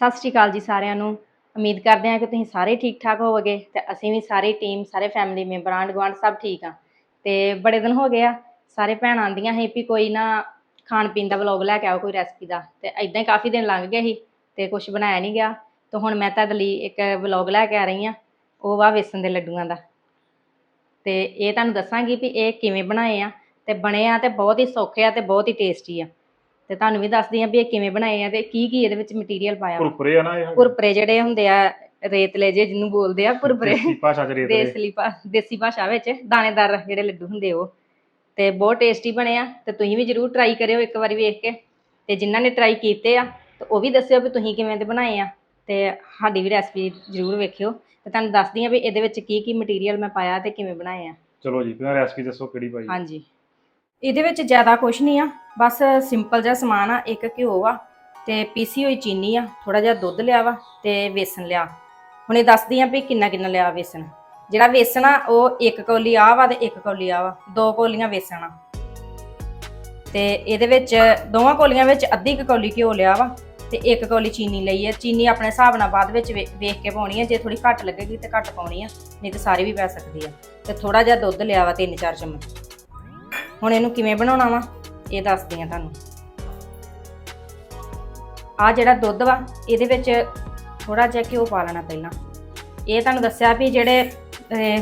ਸਤਿ ਸ਼੍ਰੀ ਅਕਾਲ ਜੀ ਸਾਰਿਆਂ ਨੂੰ। ਉਮੀਦ ਕਰਦੇ ਹਾਂ ਕਿ ਤੁਸੀਂ ਸਾਰੇ ਠੀਕ ਠਾਕ ਹੋਵੋਗੇ ਤੇ ਅਸੀਂ ਵੀ ਸਾਰੀ ਟੀਮ ਸਾਰੇ ਫੈਮਿਲੀ ਮੈਂਬਰ ਆਂਢ ਗੁਆਂਢ ਸਭ ਠੀਕ ਆ। ਤੇ ਬੜੇ ਦਿਨ ਹੋ ਗਏ ਆ, ਸਾਰੇ ਭੈਣਾਂ ਆਂਦੀਆਂ ਸੀ ਵੀ ਕੋਈ ਨਾ ਖਾਣ ਪੀਣ ਦਾ ਵਲੌਗ ਲੈ ਕੇ ਆਓ, ਕੋਈ ਰੈਸਪੀ ਦਾ। ਤੇ ਇਦਾਂ ਹੀ ਕਾਫੀ ਦਿਨ ਲੰਘ ਗਏ ਸੀ ਤੇ ਕੁਝ ਬਣਾਇਆ ਨਹੀਂ ਗਿਆ। ਤੇ ਹੁਣ ਮੈਂ ਤੁਹਾਡੇ ਲਈ ਇੱਕ ਵਲੌਗ ਲੈ ਕੇ ਆ ਰਹੀ ਆ ਉਹ ਵਾ ਵੇਸਣ ਦੇ ਲੱਡੂਆਂ ਦਾ। ਤੇ ਇਹ ਤੁਹਾਨੂੰ ਦੱਸਾਂਗੀ ਵੀ ਇਹ ਕਿਵੇਂ ਬਣਾਏ ਆ। ਤੇ ਬਣੇ ਆ ਤੇ ਬਹੁਤ ਹੀ ਸੌਖੇ ਆ ਤੇ ਬਹੁਤ ਹੀ ਟੇਸਟੀ ਆ। ਤੇ ਤੁਹਾਨੂੰ ਵੀ ਦੱਸਦੀ ਆ ਵੀ ਇਹ ਕਿਵੇਂ ਬਣਾਏ ਆ ਤੇ ਕੀ ਕੀ ਇਹਦੇ ਵਿੱਚ ਮਟੀਰੀਅਲ ਪਾਇਆ ਵਾ। ਕੁਰਕਰੇ ਆ ਨਾ ਇਹ? ਕੁਰਪਰੇ ਜਿਹੜੇ ਹੁੰਦੇ ਆ ਰੇਤਲੇ ਜੇ ਜਿਹਨੂੰ ਬੋਲਦੇ ਆ ਕੁਰਪਰੇ ਦੇਸੀ ਭਾਸ਼ਾ ਚ ਰੇਤ ਦੇ ਦੇਸਲੀ ਭਾ- ਦੇਸੀ ਭਾਸ਼ਾ ਵਿੱਚ ਦਾਣੇਦਾਰ ਜਿਹੜੇ ਲੱਡੂ ਹੁੰਦੇ ਉਹ। ਤੇ ਬਹੁਤ ਟੇਸਟੀ ਬਣੇ ਆ ਤੇ ਤੁਸੀਂ ਵੀ ਜਰੂਰ ਟਰਾਈ ਕਰਿਓ ਇੱਕ ਵਾਰੀ ਵੇਖ ਕੇ। ਤੇ ਜਿਨ੍ਹਾਂ ਨੇ ਟਰਾਈ ਕੀਤੇ ਆ ਤੇ ਉਹ ਵੀ ਦੱਸਿਓ ਵੀ ਤੁਸੀਂ ਕਿਵੇਂ ਦੇ ਬਣਾਏ ਆ। ਤੇ ਸਾਡੀ ਵੀ ਰੈਸਪੀ ਜਰੂਰ ਵੇਖਿਓ। ਤੇ ਤੁਹਾਨੂੰ ਦੱਸਦੀ ਆ ਵੀ ਇਹਦੇ ਵਿੱਚ ਕੀ ਕੀ ਮਟੀਰੀਅਲ ਮੈਂ ਪਾਇਆ ਤੇ ਕਿਵੇਂ ਬਣਾਏ ਆ। ਚਲੋ ਜੀ ਫਿਰ ਰੈਸਪੀ ਦੱਸੋ ਕਿਹੜੀ ਭਾਈ ਹਾਂਜੀ। ਇਹਦੇ ਵਿੱਚ ਜ਼ਿਆਦਾ ਕੁਝ ਨਹੀਂ ਆ, ਬਸ ਸਿੰਪਲ ਜਿਹਾ ਸਮਾਨ ਆ, ਇੱਕ ਘਿਓ ਆ ਤੇ ਪੀਸੀ ਹੋਈ ਚੀਨੀ ਆ ਥੋੜਾ ਜਿਹਾ ਦੁੱਧ ਲਿਆ ਵਾ ਤੇ ਵੇਸਣ ਲਿਆ। ਹੁਣ ਇਹ ਦੱਸਦੀ ਆ ਵੀ ਕਿੰਨਾ ਕਿੰਨਾ ਲਿਆ ਵੇਸਣ। ਜਿਹੜਾ ਵੇਸਣ ਆ, ਉਹ ਇੱਕ ਕੌਲੀ ਆ ਵਾ ਤੇ ਇੱਕ ਕੌਲੀ ਆ ਵਾ, ਦੋ ਕੌਲੀਆਂ ਵੇਸਣ ਆ। ਤੇ ਇਹਦੇ ਵਿੱਚ ਦੋਵਾਂ ਕੌਲੀਆਂ ਵਿੱਚ ਅੱਧੀ ਕੁ ਕੌਲੀ ਘਿਓ ਲਿਆ ਵਾ ਤੇ ਇੱਕ ਕੌਲੀ ਚੀਨੀ ਲਈ ਹੈ ਚੀਨੀ ਆਪਣੇ ਹਿਸਾਬ ਨਾਲ ਬਾਅਦ ਵਿੱਚ ਵੇਖ ਕੇ ਪਾਉਣੀ ਹੈ ਜੇ ਥੋੜੀ ਘੱਟ ਲੱਗੇਗੀ ਤੇ ਘੱਟ ਪਾਉਣੀ ਆ, ਨਹੀਂ ਤੇ ਸਾਰੀ ਵੀ ਪੈ ਸਕਦੀ ਆ। ਤੇ ਥੋੜਾ ਜਿਹਾ ਦੁੱਧ ਲਿਆ ਵਾ 3-4 ਚਮਚ। ਹੁਣ ਇਹਨੂੰ ਕਿਵੇਂ ਬਣਾਉਣਾ ਵਾ? ਇਹ ਦੱਸਦੀ ਆ ਤੁਹਾਨੂੰ। ਆ ਜਿਹੜਾ ਦੁੱਧ ਵਾ, ਇਹਦੇ ਵਿੱਚ ਥੋੜਾ ਜਿਹਾ ਘਿਓ ਪਾ ਲੈਣਾ ਪਹਿਲਾਂ। ਇਹ ਤੁਹਾਨੂੰ ਦੱਸਿਆ ਵੀ ਜਿਹੜੇ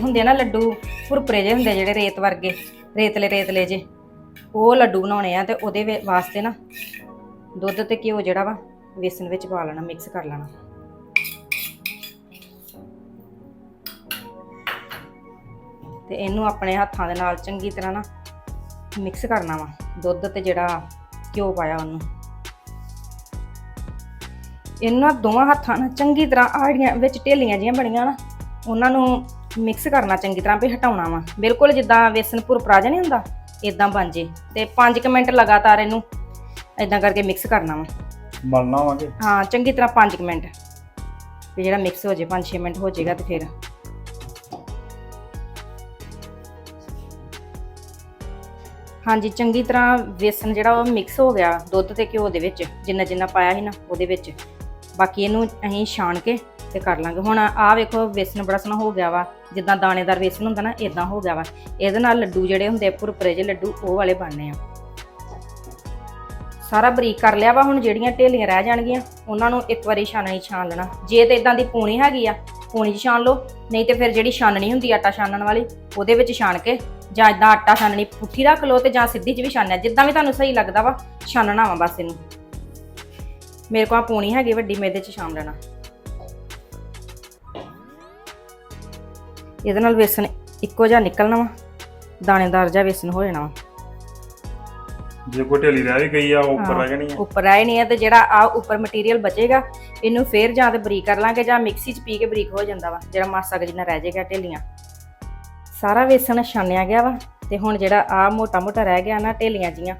ਹੁੰਦੇ ਆ ਨਾ ਲੱਡੂ ਭੁਰਪਰੇ ਜੇ ਹੁੰਦੇ ਜਿਹੜੇ ਰੇਤ ਵਰਗੇ, ਰੇਤਲੇ ਰੇਤਲੇ ਜੇ ਉਹ ਲੱਡੂ ਬਣਾਉਣੇ ਆ ਤੇ ਉਹਦੇ ਵਾਸਤੇ ਨਾ ਦੁੱਧ ਤੇ ਘਿਓ ਜਿਹੜਾ ਵਾ, ਵੇਸਣ ਵਿੱਚ ਪਾ ਲੈਣਾ ਮਿਕਸ ਕਰ ਲੈਣਾ। ਤੇ ਇਹਨੂੰ ਆਪਣੇ ਹੱਥਾਂ ਦੇ ਨਾਲ ਚੰਗੀ ਤਰ੍ਹਾਂ ਨਾ ਮਿਕਸ ਕਰਨਾ ਵਾ। ਦੁੱਧ ਤੇ ਜਿਹੜਾ ਘਿਓ ਪਾਇਆ ਉਹਨੂੰ। ਇਹਨਾਂ ਦੋਵਾਂ ਹੱਥਾਂ ਨਾਲ ਚੰਗੀ ਤਰ੍ਹਾਂ ਆੜੀਆਂ ਵਿੱਚ ਢੇਲੀਆਂ ਜਿਹੀਆਂ ਬਣੀਆਂ ਨਾ ਉਹਨਾਂ ਨੂੰ ਮਿਕਸ ਕਰਨਾ ਚੰਗੀ ਤਰ੍ਹਾਂ ਵੀ ਹਟਾਉਣਾ ਵਾ। ਬਿਲਕੁਲ ਜਿੱਦਾਂ ਵੇਸਣ ਭੁਰਪਰਾ ਜਿਹਾ ਨਹੀਂ ਹੁੰਦਾ ਇਦਾਂ ਬਣ ਜੇ। ਤੇ 5 ਮਿੰਟ ਲਗਾਤਾਰ ਇਹਨੂੰ ਇਦਾਂ ਕਰਕੇ ਮਿਕਸ ਕਰਨਾ ਵਾ। ਮਲਣਾ ਵਾਂਗੇ। ਹਾਂ ਚੰਗੀ ਤਰ੍ਹਾਂ 5 ਮਿੰਟ। ਵੀ ਜਿਹੜਾ ਮਿਕਸ ਹੋ ਜੇ 5-6 ਮਿੰਟ ਹੋ ਜਾਏਗਾ ਤੇ ਫਿਰ ਹਾਂਜੀ, ਚੰਗੀ ਤਰ੍ਹਾਂ ਵੇਸਣ ਜਿਹੜਾ ਉਹ ਮਿਕਸ ਹੋ ਗਿਆ, ਦੁੱਧ ਤੇ ਘਿਓ ਦੇ ਵਿੱਚ, ਜਿੰਨਾ ਜਿੰਨਾ ਪਾਇਆ ਸੀ ਨਾ, ਉਹਦੇ ਵਿੱਚ। ਬਾਕੀ ਇਹਨੂੰ ਅਸੀਂ ਛਾਣ ਕੇ ਤੇ ਕਰ ਲਾਂਗੇ। ਹੁਣ ਆਹ ਵੇਖੋ, ਵੇਸਣ ਬੜਾ ਸੋਹਣਾ ਹੋ ਗਿਆ ਵਾ। ਜਿੱਦਾਂ ਦਾਣੇਦਾਰ ਵੇਸਣ ਹੁੰਦਾ ਨਾ ਇਦਾਂ ਹੋ ਗਿਆ ਵਾ। ਇਹਦੇ ਨਾਲ ਲੱਡੂ ਜਿਹੜੇ ਹੁੰਦੇ ਆ ਜਿਹੇ ਲੱਡੂ, ਉਹ ਵਾਲੇ ਬਣਨੇ ਆ। ਸਾਰਾ ਬਰੀਕ ਕਰ ਲਿਆ ਵਾ, ਹੁਣ ਜਿਹੜੀਆਂ ਢੇਲੀਆਂ ਰਹਿ ਜਾਣਗੀਆਂ, ਉਹਨਾਂ ਨੂੰ ਇੱਕ ਵਾਰੀ ਛਾਨਣੀ ਛਾਣ ਲੈਣਾ। ਜੇ ਤੇ ਇਦਾਂ ਦੀ ਪੂਣੀ ਹੈਗੀ ਆ ਪੂਣੀ 'ਚ ਛਾਣ ਲਓ। ਨਹੀਂ ਤੇ ਫਿਰ ਜਿਹੜੀ ਛਾਨਣੀ ਹੁੰਦੀ ਆ ਆਟਾ ਛਾਨਣ ਵਾਲੀ ਉਹਦੇ ਵਿੱਚ ਛਾਣ ਕੇ ਜਾਂ ਇਦਾਂ ਆਟਾ ਛਾਨਣੀ ਪੁੱਠੀ ਰੱਖ ਲਓ ਤੇ ਜਾਂ ਸਿੱਧੀ 'ਚ ਵੀ ਛਾਨਿਆ ਜਿੱਦਾਂ ਵੀ ਤੁਹਾਨੂੰ ਸਹੀ ਲੱਗਦਾ ਵਾ ਛਾਨਣਾ ਵਾ ਬਸ ਇਹਨੂੰ। ਮੇਰੇ ਕੋਲ ਪੂਣੀ ਹੈਗੀ ਵੱਡੀ ਮੈਂ ਇਹਦੇ 'ਚ ਛਾਣ ਲੈਣਾ। ਇਹਦੇ ਨਾਲ ਵੇਸਣ ਇੱਕੋ ਜਿਹਾ ਨਿਕਲਣਾ ਵਾ ਦਾਣੇਦਾਰ ਜਿਹਾ ਵੇਸਣ ਹੋ ਜਾਣਾ ਵਾ। ਜੇ ਕੋਈ ਢੇਲੀ ਰਹਿ ਵੀ ਗਈ ਆ ਉਹ ਉੱਪਰ। ਰਹਿ ਜਾਣੀ ਆ। ਉੱਪਰ ਆਏ ਨਹੀਂ ਹੈ ਤੇ ਜਿਹੜਾ ਆ ਉੱਪਰ ਮਟੀਰੀਅਲ ਬਚੇਗਾ ਇਹਨੂੰ ਫੇਰ ਜਾਂ ਤੇ ਬਰੀਕ ਕਰ ਲਾਂਗੇ ਜਾਂ ਮਿਕਸੀ 'ਚ ਪੀ ਕੇ ਬਰੀਕ ਹੋ ਜਾਂਦਾ ਵਾ, ਜਿਹੜਾ ਮਾਸਾ ਕੁ ਜਿੰਨਾ ਰਹਿ ਜਾਏਗਾ ਢੇਲੀਆਂ। ਸਾਰਾ ਵੇਸਣ ਛਾਨਿਆ ਗਿਆ ਵਾ ਤੇ ਹੁਣ ਜਿਹੜਾ ਆ ਮੋਟਾ ਮੋਟਾ ਰਹਿ ਗਿਆ ਨਾ ਢੇਲੀਆਂ ਜੀਆਂ,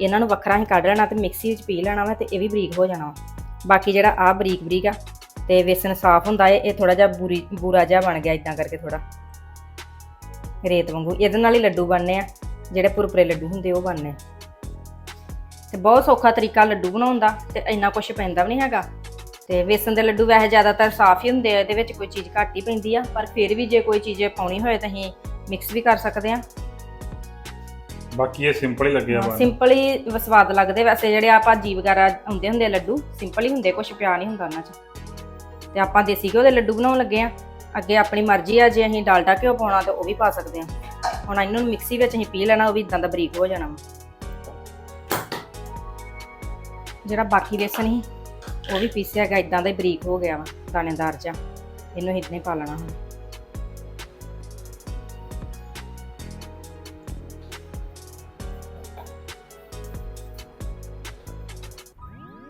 ਇਹਨਾਂ ਨੂੰ ਵੱਖਰਾ ਹੀ ਕੱਢ ਲੈਣਾ ਤੇ ਮਿਕਸੀ ਵਿੱਚ ਪੀ ਲੈਣਾ ਵਾ ਤੇ ਇਹ ਵੀ ਬਰੀਕ ਹੋ ਜਾਣਾ ਵਾ। ਬਾਕੀ ਜਿਹੜਾ ਆ ਬਰੀਕ ਬਰੀਕ ਆ ਤੇ ਵੇਸਣ ਸਾਫ਼ ਹੁੰਦਾ ਏ, ਇਹ ਥੋੜਾ ਜਿਹਾ ਬੂਰੀ, ਬੂਰਾ ਜਿਹਾ ਬਣ ਗਿਆ ਇਦਾਂ ਕਰਕੇ ਥੋੜਾ ਰੇਤ ਵਾਂਗੂ, ਇਹਦੇ ਨਾਲ ਹੀ ਲੱਡੂ ਬਣਨੇ ਆ, ਜਿਹੜੇ ਪੁਰਪਰੇ ਲੱਡੂ ਹੁੰਦੇ ਉਹ ਬਣਨੇ ਤੇ ਬਹੁਤ ਸੌਖਾ ਤਰੀਕਾ ਲੱਡੂ ਬਣਾਉਣ ਦਾ ਤੇ ਇੰਨਾ ਕੁਝ ਪੈਂਦਾ ਵੀ ਨਹੀਂ ਹੈਗਾ। ਤੇ ਵੇਸਣ ਦੇ ਲੱਡੂ ਵੈਸੇ ਜ਼ਿਆਦਾਤਰ ਸਾਫ਼ ਹੀ ਹੁੰਦੇ ਆ ਇਹਦੇ ਵਿੱਚ ਕੋਈ ਚੀਜ਼ ਘੱਟ ਹੀ ਪੈਂਦੀ ਆ ਪਰ ਫਿਰ ਵੀ ਜੇ ਕੋਈ ਚੀਜ਼ ਪਾਉਣੀ ਹੋਏ ਤਾਂ ਅਸੀਂ ਮਿਕਸ ਵੀ ਕਰ ਸਕਦੇ ਆ। ਬਾਕੀ ਇਹ ਸਿੰਪਲ ਹੀ ਲੱਗਿਆ ਵਾ। ਸਿੰਪਲ ਹੀ ਸਵਾਦ ਲੱਗਦੇ ਵੈਸੇ ਜਿਹੜੇ ਆ ਭਾਜੀ ਵਗੈਰਾ ਆਉਂਦੇ ਹੁੰਦੇ ਆ ਲੱਡੂ ਸਿੰਪਲ ਹੀ ਹੁੰਦੇ ਕੁਝ ਪਿਆ ਨਹੀਂ ਹੁੰਦਾ ਉਹਨਾਂ 'ਚ। ਤੇ ਆਪਾਂ ਦੇਸੀ ਘਿਓ ਦੇ ਲੱਡੂ ਬਣਾਉਣ ਲੱਗੇ ਆ। ਅੱਗੇ ਆਪਣੀ ਮਰਜ਼ੀ ਆ ਜੇ ਅਸੀਂ ਡਾਲਡਾ ਘਿਓ ਪਾਉਣਾ ਤਾਂ ਉਹ ਵੀ ਪਾ ਸਕਦੇ ਆ। ਹੁਣ ਇਹਨਾਂ ਨੂੰ ਮਿਕਸੀ ਵਿੱਚ ਅਸੀਂ ਪੀ ਲੈਣਾ ਉਹ ਵੀ ਇਦਾਂ ਦਾ ਬਰੀਕ ਹੋ ਜਾਣਾ ਜਿਹੜਾ ਬਾਕੀ ਵੇਸਣ ਸੀ ਉਹ ਵੀ ਪੀਸਿਆ ਗਿਆ ਇਦਾਂ ਦਾ ਹੀ ਬਰੀਕ ਹੋ ਗਿਆ ਵਾ, ਦਾਣੇਦਾਰ ਜਿਹਾ। ਇਹਨੂੰ ਇਦਾਂ ਹੀ ਪਾ ਲੈਣਾ ਹੁਣ।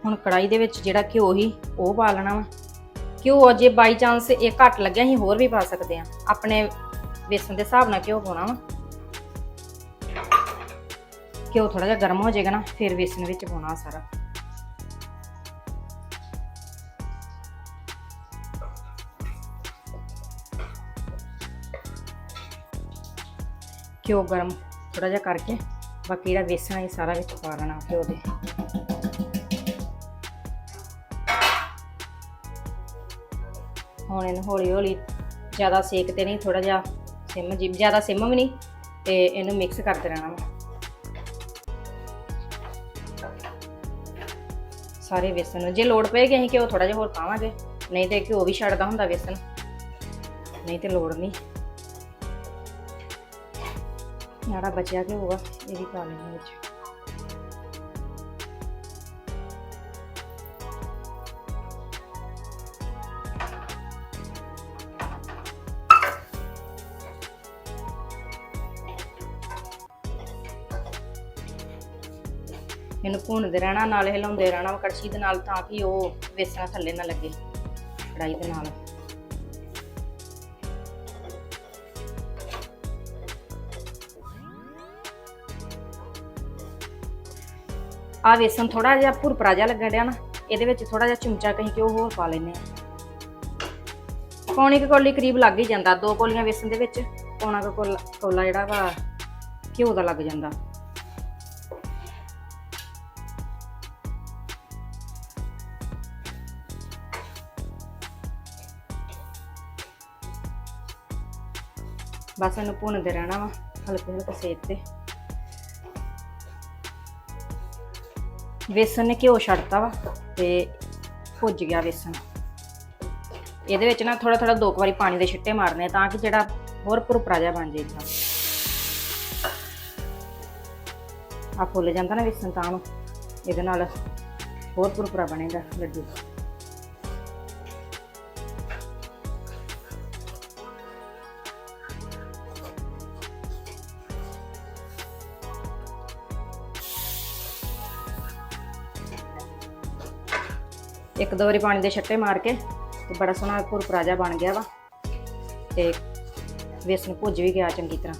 ਹੁਣ ਕੜਾਈ ਦੇ ਵਿੱਚ ਜਿਹੜਾ ਘਿਓ ਹੀ ਉਹ ਪਾ ਲੈਣਾ ਵਾ। ਘਿਓ ਜੇ ਬਾਈ ਚਾਂਸ ਇਹ ਘੱਟ ਲੱਗਿਆ ਅਸੀਂ ਹੋਰ ਵੀ ਪਾ ਸਕਦੇ ਆ ਆਪਣੇ ਵੇਸਣ ਦੇ ਹਿਸਾਬ ਨਾਲ ਘਿਓ ਪਾਉਣਾ ਵਾ। ਘਿਓ ਥੋੜਾ ਜਿਹਾ ਗਰਮ ਹੋ ਜਾਏਗਾ ਨਾ, ਫਿਰ ਵੇਸਣ ਵਿੱਚ ਪਾਉਣਾ ਸਾਰਾ। ਘਿਓ ਗਰਮ ਥੋੜਾ ਜਿਹਾ ਕਰਕੇ ਬਾਕੀ ਜਿਹੜਾ ਵੇਸਣ ਇਹ ਸਾਰਾ ਵਿੱਚ ਪਾ ਲੈਣਾ ਘਿਓ ਦੇ। ਹੁਣ ਇਹਨੂੰ ਹੌਲੀ ਹੌਲੀ ਜ਼ਿਆਦਾ ਸੇਕ ਤੇ ਨਹੀਂ ਥੋੜਾ ਜਿਹਾ ਸਿਮ, ਜੀ, ਜ਼ਿਆਦਾ ਸਿਮ ਵੀ ਨਹੀਂ ਤੇ ਇਹਨੂੰ ਮਿਕਸ ਕਰਦੇ ਰਹਿਣਾ ਵਾ। ਸਾਰੇ ਵੇਸਣ ਨੂੰ, ਜੇ ਲੋੜ ਪਏਗੀ ਅਸੀਂ ਘਿਓ ਥੋੜਾ ਜਿਹਾ ਹੋਰ ਪਾਵਾਂਗੇ, ਨਹੀਂ ਤੇ ਘਿਓ ਵੀ ਛੱਡਦਾ ਹੁੰਦਾ ਵੇਸਣ। ਨਹੀਂ ਤੇ ਲੋੜ ਨਹੀਂ। ਜਿਹੜਾ ਬਚਿਆ ਕਿ ਹੋਗਾ ਇਹ ਵੀ ਪਾ ਲੈਣਾ ਵਿੱਚ। ਇਹਨੂੰ ਭੁੰਨਦੇ ਰਹਿਣਾ, ਨਾਲ ਹਿਲਾਉਂਦੇ ਰਹਿਣਾ ਵਾ, ਕੜਛੀ ਦੇ ਨਾਲ ਤਾਂ ਕਿ ਉਹ ਵੇਸਣਾ ਥੱਲੇ ਨਾ ਲੱਗੇ ਕੜਾਈ ਦੇ ਨਾਲ। ਆ ਵੇਸਣ ਥੋੜਾ ਜਿਹਾ ਭੁਰਪਰਾ ਜਿਹਾ ਲੱਗਣ ਡਿਆ ਨਾ, ਇਹਦੇ ਵਿੱਚ ਥੋੜਾ ਜਿਹਾ ਚਮਚਾ ਕਹੀਂ ਕਿ ਉਹ ਹੋਰ ਪਾ ਲੈਨੇ ਆ ਪੌਣੀ ਕੁ ਕੌਲੀ ਕਰੀਬ ਲੱਗ ਹੀ ਜਾਂਦਾ, ਦੋ ਕੋਲੀਆਂ ਵੇਸਣ ਦੇ ਵਿੱਚ, ਪੌਣਾ ਕੁ ਕੌਲਾ ਕੌਲਾ ਜਿਹੜਾ ਵਾ, ਘਿਓ ਦਾ ਲੱਗ ਜਾਂਦਾ। ਬਸ ਇਹਨੂੰ ਭੁੰਨਦੇ ਰਹਿਣਾ ਵਾ ਹਲਕੇ ਹਲਕੇ ਸੇਕ ਤੇ। ਵੇਸਣ ਨੇ ਘਿਓ ਛੱਡਤਾ ਵਾ ਤੇ ਭੁੱਜ ਗਿਆ ਵੇਸਣ ਇਹਦੇ ਵਿੱਚ ਨਾ ਥੋੜਾ ਥੋੜਾ ਦੋ ਕੁ ਵਾਰੀ ਪਾਣੀ ਦੇ ਛਿੱਟੇ ਮਾਰਨੇ ਤਾਂ ਕਿ ਜਿਹੜਾ ਹੋਰ ਭੁਰਭਰਾ ਜਿਹਾ ਬਣ ਜਾਏ ਇਦਾਂ। ਆ ਫੁੱਲ ਜਾਂਦਾ ਨਾ ਵੇਸਣ ਤਾਂ ਨੂੰ ਇਹਦੇ ਨਾਲ ਹੋਰ ਭੁਰਭਰਾ ਬਣੇਗਾ ਲੱਡੂ। ਇੱਕ ਦੋ ਵਾਰੀ ਪਾਣੀ ਦੇ ਛੱਟੇ ਮਾਰ ਕੇ ਤੇ ਬੜਾ ਸੋਹਣਾ ਭੁਰਭਰਾ ਜਿਹਾ ਬਣ ਗਿਆ ਵਾ। ਤੇ ਵੇਸਣ ਭੁੱਜ ਵੀ ਗਿਆ ਚੰਗੀ ਤਰ੍ਹਾਂ।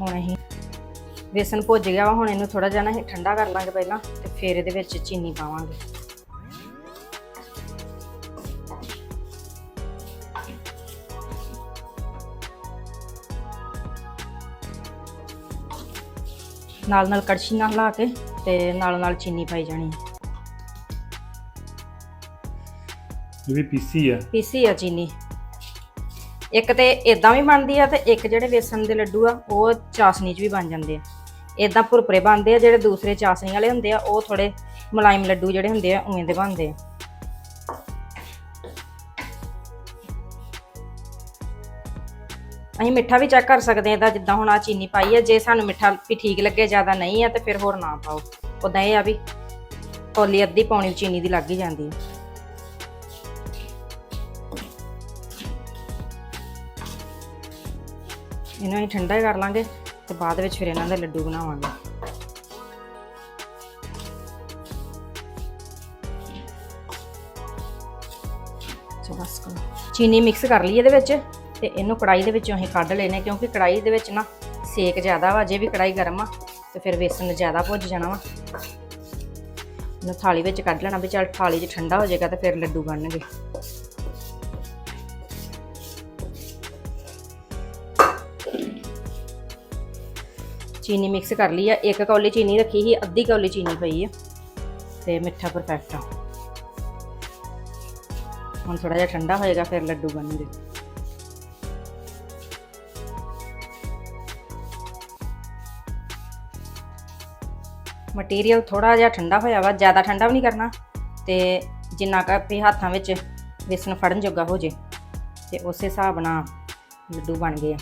ਹੁਣ ਅਸੀਂ ਵੇਸਣ ਭੁੱਜ ਗਿਆ ਵਾ, ਹੁਣ ਇਹਨੂੰ ਥੋੜਾ ਜਿਹਾ ਨਾ ਅਸੀਂ ਠੰਡਾ ਕਰ ਲਾਂਗੇ ਪਹਿਲਾਂ ਤੇ ਫਿਰ ਇਹਦੇ ਵਿੱਚ ਚੀਨੀ ਪਾਵਾਂਗੇ। ਨਾਲ ਨਾਲ ਕੜਛੀ ਨਾਲ ਲਾ ਕੇ ਤੇ ਨਾਲ ਨਾਲ ਚੀਨੀ ਪਾਈ ਜਾਣੀ ਹੈ। ਇਹ ਵੀ ਪੀਸੀ ਆ। ਪੀਸੀ ਆ ਚੀਨੀ। ਇੱਕ ਤੇ ਇਦਾਂ ਵੀ ਬਣਦੀ ਆ ਤੇ ਇੱਕ ਜਿਹੜੇ ਵੇਸਣ ਦੇ ਲੱਡੂ ਆ ਉਹ ਚਾਸਨੀ 'ਚ ਵੀ ਬਣ ਜਾਂਦੇ ਆ। ਇਦਾਂ ਭੁਰਭਰੇ ਬਣਦੇ ਆ ਜਿਹੜੇ ਦੂਸਰੇ ਚਾਸਨੀ ਵਾਲੇ ਹੁੰਦੇ ਆ ਉਹ ਥੋੜੇ ਮੁਲਾਇਮ ਲੱਡੂ ਜਿਹੜੇ ਹੁੰਦੇ ਆ ਉਵੇਂ ਦੇ ਬਣਦੇ ਆ। ਅਸੀਂ ਮਿੱਠਾ ਵੀ ਚੈੱਕ ਕਰ ਸਕਦੇ ਹਾਂ ਇਹਦਾ ਜਿੱਦਾਂ ਹੁਣ ਆ ਚੀਨੀ ਪਾਈ ਆ, ਜੇ ਸਾਨੂੰ ਮਿੱਠਾ ਵੀ ਠੀਕ ਲੱਗੇ, ਜ਼ਿਆਦਾ ਨਹੀਂ ਹੈ ਤੇ ਫਿਰ ਹੋਰ ਨਾ ਪਾਓ। ਉਦਾਂ ਇਹ ਆ ਵੀ ਕੌਲੀ ਅੱਧੀ ਪੌਣੀ ਚੀਨੀ ਦੀ ਲੱਗ ਹੀ ਜਾਂਦੀ ਆ। ਇਹਨਾਂ ਨੂੰ ਠੰਡਾ ਕਰ ਲਾਂਗੇ ਤੇ ਬਾਅਦ ਵਿੱਚ ਫਿਰ ਇਹਨਾਂ ਦੇ ਲੱਡੂ ਬਣਾਵਾਂਗੇ। ਚਲੋ ਬਸ ਕਰੋ। ਚੀਨੀ ਮਿਕਸ ਕਰ ਲਈ ਇਹਦੇ ਵਿੱਚ। ਤੇ ਇਹਨੂੰ ਕੜਾਈ ਦੇ ਵਿੱਚੋਂ ਅਸੀਂ ਕੱਢ ਲੈਨੇ ਕਿਉਂਕਿ ਕੜਾਈ ਦੇ ਵਿੱਚ ਨਾ ਸੇਕ ਜ਼ਿਆਦਾ ਵਾ, ਜੇ ਵੀ ਕੜਾਈ ਗਰਮ ਆ, ਤੇ ਫਿਰ ਵੇਸਣ ਜ਼ਿਆਦਾ ਭੁੱਜ ਜਾਣਾ ਵਾ। ਇਹਨੂੰ ਥਾਲੀ ਵਿੱਚ ਕੱਢ ਲੈਣਾ ਵੀ ਚੱਲ ਥਾਲੀ 'ਚ ਠੰਡਾ ਹੋ ਜਾਏਗਾ ਤਾਂ ਫਿਰ ਲੱਡੂ ਬਣਨਗੇ। ਚੀਨੀ ਮਿਕਸ ਕਰ ਲਈ ਆ। ਇੱਕ ਕੌਲੀ ਚੀਨੀ ਰੱਖੀ ਸੀ, ਅੱਧੀ ਕੌਲੀ ਚੀਨੀ ਪਈ ਆ, ਤੇ ਮਿੱਠਾ ਪਰਫੈਕਟ ਆ। ਹੁਣ ਥੋੜਾ ਜਿਹਾ ਠੰਡਾ ਹੋਏਗਾ, ਫਿਰ ਲੱਡੂ ਬਣਨਗੇ। ਮਟੀਰੀਅਲ ਥੋੜਾ ਜਿਹਾ ਠੰਡਾ ਹੋਇਆ ਵਾ ਜ਼ਿਆਦਾ ਠੰਡਾ ਵੀ ਨਹੀਂ ਕਰਨਾ ਤੇ ਜਿੰਨਾ ਕੁ ਵੀ ਹੱਥਾਂ ਵਿੱਚ ਵੇਸਣ ਫੜਨ ਜੋਗਾ ਹੋ ਜੇ ਤੇ ਉਸੇ ਹਿਸਾਬ ਨਾਲ ਲੱਡੂ ਬਣ ਗਏ ਆ।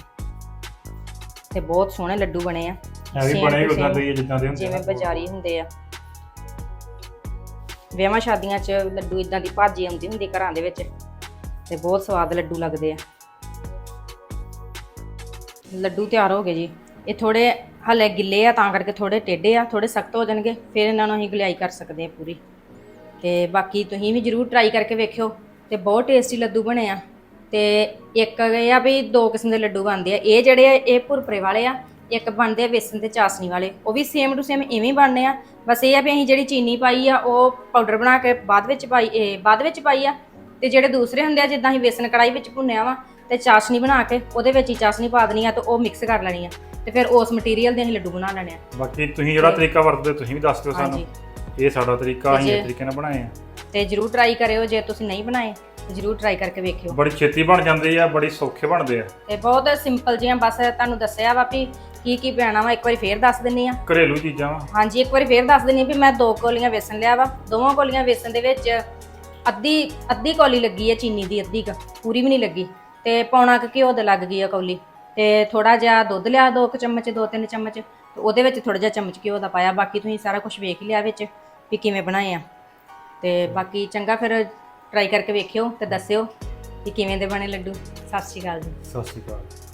ਤੇ ਬਹੁਤ ਸੋਹਣੇ ਲੱਡੂ ਬਣੇ ਆ। ਇਹ ਵੀ Same ਬਣੇ to ਉਦਾਂ same, ਦੇ ਹੀ ਆ ਜਿੱਦਾਂ ਦੇ ਹੁੰਦੇ ਜਿਵੇਂ। ਬਾਜ਼ਾਰੀ ਹੁੰਦੇ ਆ। ਵਿਆਹਾਂ ਸ਼ਾਦੀਆਂ 'ਚ ਲੱਡੂ ਇਦਾਂ ਦੀ ਭਾਜੀ ਆਉਂਦੀ ਹੁੰਦੀ ਘਰਾਂ ਦੇ ਵਿੱਚ ਤੇ ਬਹੁਤ ਸਵਾਦ ਲੱਡੂ ਲੱਗਦੇ ਆ। ਲੱਡੂ ਤਿਆਰ ਹੋ ਗਏ ਜੀ। ਇਹ ਥੋੜੇ ਹਲੇ ਗਿੱਲੇ ਆ, ਤਾਂ ਕਰਕੇ ਥੋੜੇ ਟੇਢੇ ਆ ਥੋੜੇ ਸਖਤ ਹੋ ਜਾਣਗੇ, ਫਿਰ ਇਹਨਾਂ ਨੂੰ ਅਸੀਂ ਗਲਿਆਈ ਕਰ ਸਕਦੇ ਆ ਪੂਰੀ। ਤੇ ਬਾਕੀ ਤੁਸੀਂ ਵੀ ਜਰੂਰ ਟਰਾਈ ਕਰਕੇ ਵੇਖਿਓ, ਤੇ ਬਹੁਤ ਟੇਸਟੀ ਲੱਡੂ ਬਣੇ ਆ। ਤੇ ਇੱਕ ਇਹ ਆ ਵੀ ਦੋ ਕਿਸਮ ਦੇ ਲੱਡੂ ਬਣਦੇ ਆ। ਇਹ ਜਿਹੜੇ ਆ, ਇਹ ਭੁਰਪਰੇ ਵਾਲੇ ਆ, ਇੱਕ ਬਣਦੇ ਆ ਵੇਸਣ ਤੇ ਚਾਸਨੀ ਵਾਲੇ। ਉਹ ਵੀ ਸੇਮ ਟੂ ਸੇਮ ਇਵੇਂ ਹੀ ਬਣਨੇ ਆ। ਬਸ ਇਹ ਆ ਵੀ ਅਸੀਂ ਜਿਹੜੀ ਚੀਨੀ ਪਾਈ ਆ, ਉਹ ਪਾਊਡਰ ਬਣਾ ਕੇ ਬਾਅਦ ਵਿੱਚ ਪਾਈ, ਇਹ ਬਾਅਦ ਵਿੱਚ ਪਾਈ ਆ। ਤੇ ਜਿਹੜੇ ਦੂਸਰੇ ਹੁੰਦੇ ਆ, ਜਿੱਦਾਂ ਅਸੀਂ ਵੇਸਣ ਕੜਾਈ ਵਿੱਚ ਭੁੰਨਿਆ ਵਾ ਤੇ ਚਾਸ਼ਨੀ ਬਣਾ ਕੇ ਉਹਦੇ ਵਿੱਚ ਹੀ ਚਾਸ਼ਨੀ ਪਾ ਦੇਣੀ ਆ ਤੇ ਉਹ ਮਿਕਸ ਕਰ ਲੈਣੀ ਆ। ਤੇ ਫਿਰ ਉਸ ਮਟੀਰੀਅਲ ਦੇ ਅਸੀਂ ਲੱਡੂ ਬਣਾ ਲੈਣੇ ਆ। ਬਾਕੀ ਤੁਸੀਂ ਜਿਹੜਾ ਤਰੀਕਾ ਵਰਤਦੇ ਤੁਸੀਂ ਵੀ ਦੱਸ ਦਿਓ ਸਾਨੂੰ। ਹਾਂਜੀ। ਇਹ ਸਾਡਾ ਤਰੀਕਾ ਅਸੀਂ ਇਸ ਤਰੀਕੇ ਨਾਲ ਬਣਾਏ ਆ। ਤੇ ਜਰੂਰ ਟਰਾਈ ਕਰਿਓ ਜੇ ਤੁਸੀਂ ਨਹੀਂ ਬਣਾਏ ਜਰੂਰ ਟਰਾਈ ਕਰਕੇ ਵੇਖਿਓ। ਬੜੀ ਛੇਤੀ ਬਣ ਜਾਂਦੇ ਆ ਬੜੀ ਸੌਖੇ ਬਣਦੇ ਆ। ਤੇ ਬਹੁਤ ਸਿੰਪਲ ਜਿਹੀਆਂ ਬਸ ਤੁਹਾਨੂੰ ਦੱਸਿਆ ਵਾ ਵੀ ਕੀ ਕੀ ਪੈਣਾ ਵਾ ਇੱਕ ਵਾਰੀ ਫੇਰ ਦੱਸ ਦਿੰਨੀ ਆ। ਘਰੇਲੂ ਚੀਜ਼ਾਂ ਵਾ। ਹਾਂਜੀ ਇੱਕ ਵਾਰੀ ਫੇਰ ਦੱਸ ਦਿੰਨੀ ਆ ਵੀ ਮੈਂ ਦੋ ਕੋਲੀਆਂ ਵੇਸਣ ਲਿਆ ਵਾ। ਦੋਵਾਂ ਕੋਲੀਆਂ ਵੇਸਣ ਦੇ ਵਿੱਚ ਅੱਧੀ ਅੱਧੀ ਕੋਲੀ ਲੱਗੀ ਹੈ ਚੀਨੀ ਦੀ ਅੱਧੀ ਕ। ਪੂਰੀ ਵੀ ਨਹੀਂ ਲੱਗੀ। ਤੇ ਪੌਣਾ ਕੁ ਘਿਓ ਦੇ ਲੱਗ ਗਈ ਆ ਕੌਲੀ। ਤੇ ਥੋੜਾ ਜਿਹਾ ਦੁੱਧ ਲਿਆ, ਦੋ ਕੁ ਚਮਚ, ਦੋ ਤਿੰਨ ਚਮਚ। ਤੇ ਉਹਦੇ ਵਿੱਚ ਥੋੜਾ ਜਿਹਾ ਚਮਚ ਘਿਓ ਦਾ ਪਾਇਆ। ਬਾਕੀ ਤੁਸੀਂ ਸਾਰਾ ਕੁਝ ਵੇਖ ਲਿਆ ਵਿੱਚ ਵੀ ਕਿਵੇਂ ਬਣਾਏ ਆ। ਤੇ ਬਾਕੀ ਚੰਗਾ ਫਿਰ ਟਰਾਈ ਕਰਕੇ ਵੇਖਿਓ ਤੇ ਦੱਸਿਓ ਕਿ ਕਿਵੇਂ ਦੇ ਬਣੇ ਲੱਡੂ। ਸਤਿ ਸ਼੍ਰੀ ਅਕਾਲ ਜੀ। ਸਤਿ ਸ਼੍ਰੀ ਅਕਾਲ।